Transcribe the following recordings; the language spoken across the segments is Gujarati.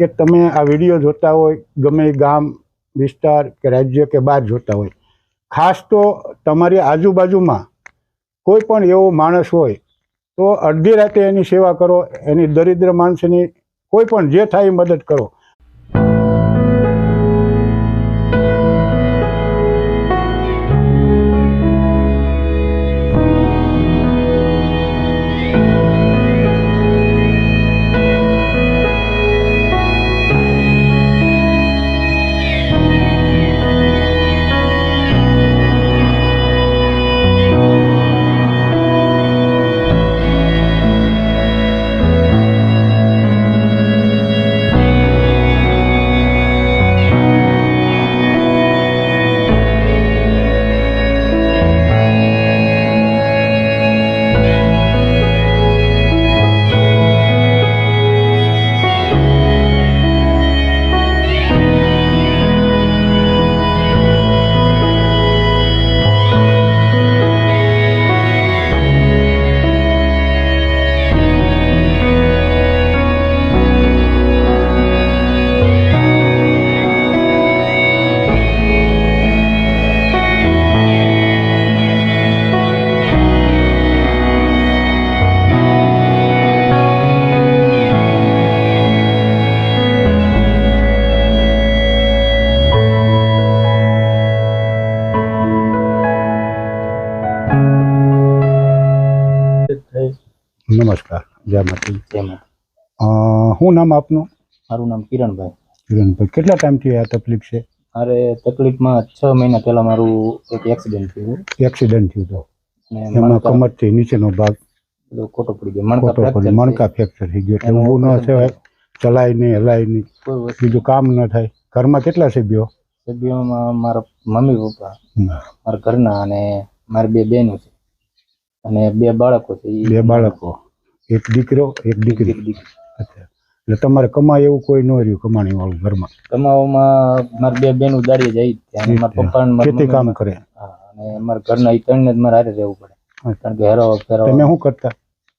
કે તમે આ વીડિયો જોતા હોય, ગમે ગામ, વિસ્તાર કે રાજ્ય કે બહાર જોતા હોય. ખાસ તો તમારી આજુબાજુમાં કોઈ પણ એવો માણસ હોય, તો અડધી રાતે એની સેવા કરો, એની દરિદ્ર માણસની કોઈ પણ જે થાય એ મદદ કરો. નમસ્કાર જય માતાજી. જય અ, શું નામ આપનું? મારું નામ કિરણભાઈ. કિરણભાઈ કેટલા ટાઈમથી આ તકલીફ છે? મારે તકલીફમાં છ મહિના પહેલાં મારું એક એક્સિડન્ટ થયું. એક્સિડન્ટ થયું તો? એમાં કમરથી નીચેનો ભાગ ખોટો પડી ગયો. મણકા પડી મણકા ફ્રેક્ચર થઈ ગયો. એટલે હું ઊભું ન થવાય ચલાય નહીં હલાય નહીં. કોઈ બીજું કામ ન થાય. ઘરમાં કેટલા સભ્યો? સભ્યોમાં મારા મમ્મી પપ્પા મારા ઘરના અને મારી બે બહેનો છે. અને બે બાળકો છે બે બાળકો. એક દીકરો એક દીકરી. એટલે તમારે કમાય એવું કોઈ ન રહ્યું કમાણી વાળું ઘરમાં? કમાવામાં મારા બે બેનું દાડી જાય અને મારા પપ્પા ખેતી કામ કરે. અને મારા ઘરના ઈ ત્રણને જ મારે હારે રહેવું પડે. કારણ કે હેરો ફેરો તમે શું કરતા?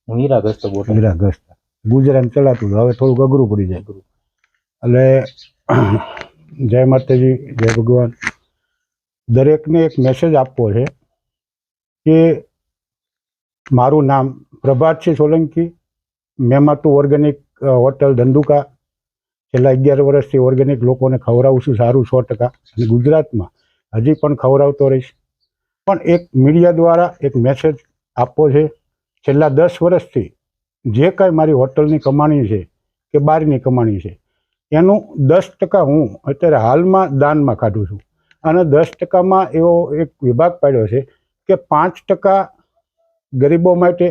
હું હીરા ઘસતો બોટલ. હીરા ઘસતા ગુજરાન ચલાતું હવે થોડુંક અઘરું પડી જાય. એટલે જય માતાજી જય ભગવાન. દરેકને એક મેસેજ આપવો છે કે મારું નામ પ્રભાતસિંહ સોલંકી. મેમાટુ ઓર્ગેનિક અ, હોટલ ધંધુકા. છેલ્લા અગિયાર વર્ષથી ઓર્ગેનિક લોકોને ખવડાવું છું સારું સો ટકા. અને ગુજરાતમાં હજી પણ ખવડાવતો રહીશ. પણ એક મીડિયા દ્વારા એક મેસેજ આપવો છે. છેલ્લા દસ વર્ષથી જે કાંઈ મારી હોટલની કમાણી છે કે બહારની કમાણી છે એનું દસ ટકા હું અત્યારે હાલમાં દાનમાં કાઢું છું. અને દસ ટકામાં એવો એક વિભાગ પાડ્યો છે કે પાંચ ટકા ગરીબો માટે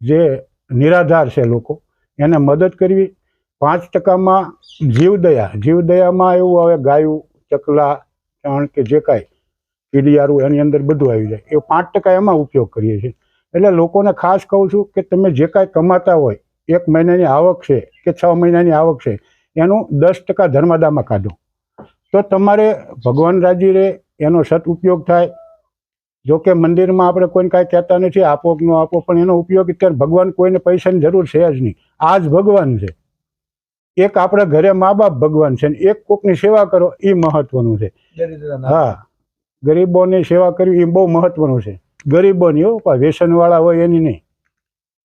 જે નિરાધાર છે લોકો, એને મદદ કરવી. પાંચ ટકામાં જીવદયા જીવદયામાં એવું આવે, ગાયું, ચકલા, ચણ કે જે કાંઈ કીડિયારું એની અંદર બધું આવી જાય. એ પાંચ ટકા એમાં ઉપયોગ કરીએ છીએ. એટલે લોકોને ખાસ કહું છું કે તમે જે કાંઈ કમાતા હોય, એક મહિનાની આવક છે કે છ મહિનાની આવક છે, એનું દસ ટકા ધર્મદામાં કાઢો. તો તમારે ભગવાન રાજી રહે, એનો સદ ઉપયોગ થાય જો કે મંદિરમાં આપણે કોઈને કાંઈ કહેતા નથી આપો કે ન આપો પણ એનો ઉપયોગ અત્યારે ભગવાન કોઈને પૈસાની જરૂર છે જ નહીં. આ જ ભગવાન છે. એક આપણે ઘરે મા બાપ ભગવાન છે ને એક કોકની સેવા કરો એ મહત્વનું છે. હા. ગરીબોની સેવા કરવી એ બહુ મહત્વનું છે. ગરીબોની હો પણ વ્યસનવાળા હોય એની નહીં.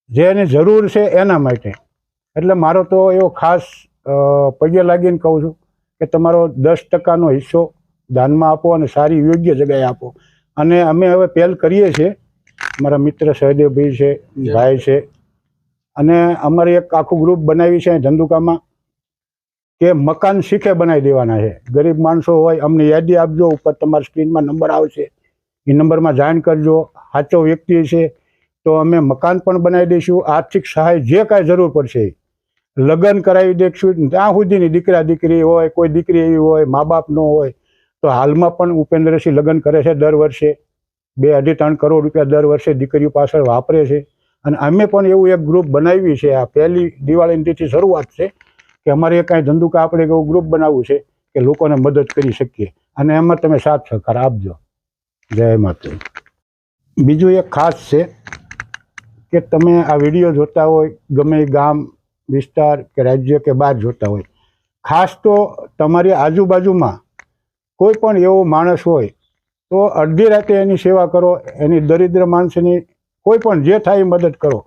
જેની જરૂર છે એના માટે. એટલે મારો તો એવો ખાસ પગે લાગીને કહું છું કે તમારો દસ ટકાનો હિસ્સો દાનમાં આપો અને સારી યોગ્ય જગ્યાએ આપો. અને અમે હવે પહેલ કરીએ છીએ. મારા મિત્ર સહદેવભાઈ છે ભાઈ છે. અને અમારે એક આખું ગ્રુપ બનાવી છે ધંધુકામાં કે મકાન શીખે બનાવી દેવાના છે. ગરીબ માણસો હોય અમને યાદી આપજો ઉપર તમારા સ્ક્રીનમાં નંબર આવશે. એ નંબરમાં જાણ કરજો. સાચો વ્યક્તિ છે તો અમે મકાન પણ બનાવી દઈશું. આર્થિક સહાય જે કાંઈ જરૂર પડશે લગ્ન કરાવી દઈશું ત્યાં સુધીની દીકરા દીકરી હોય કોઈ દીકરી એવી હોય મા બાપ ન હોય તો હાલમાં પણ ઉપેન્દ્રસિંહ લગ્ન કરે છે દર વર્ષે. બે અઢી ત્રણ કરોડ રૂપિયા દર વર્ષે દીકરીઓ પાછળ વાપરે છે. અને અમે પણ એવું એક ગ્રુપ બનાવ્યું છે. આ પહેલી દિવાળીની તિથિ શરૂઆત છે કે અમારે કાંઈ ધંધુકા આપણે એવું ગ્રુપ બનાવવું છે કે લોકોને મદદ કરી શકીએ. અને એમાં તમે સાથ સહકાર આપજો. જય માતા બીજું એક ખાસ છે કે તમે આ વીડિયો જોતા હોય, ગમે ગામ, વિસ્તાર કે રાજ્ય કે બહાર જોતા હોય. ખાસ તો તમારી આજુબાજુમાં કોઈ પણ એવો માણસ હોય, તો અડધી રાતે એની સેવા કરો, એની દરિદ્ર માણસની કોઈ પણ જે થાય એ મદદ કરો.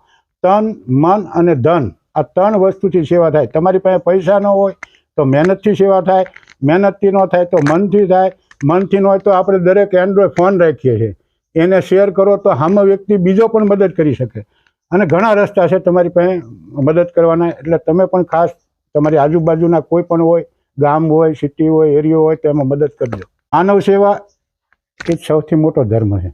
તન, મન અને ધન, આ ત્રણ વસ્તુથી સેવા થાય. તમારી પાસે પૈસા ન હોય તો મહેનતથી સેવા થાય, મહેનતથી ન થાય તો મનથી થાય, મનથી ન હોય તો આપણે દરેક એન્ડ્રોઈડ ફોન રાખીએ છીએ. એને શેર કરો તો સામે વ્યક્તિ બીજો પણ મદદ કરી શકે. અને ઘણા રસ્તા છે તમારી પાસે મદદ કરવાના, એટલે તમે પણ ખાસ તમારી આજુબાજુના કોઈ પણ હોય ગામ હોય સિટી હોય એરિયો હોય તેમાં મદદ કરજો. માનવ સેવા એ સૌથી મોટો ધર્મ છે.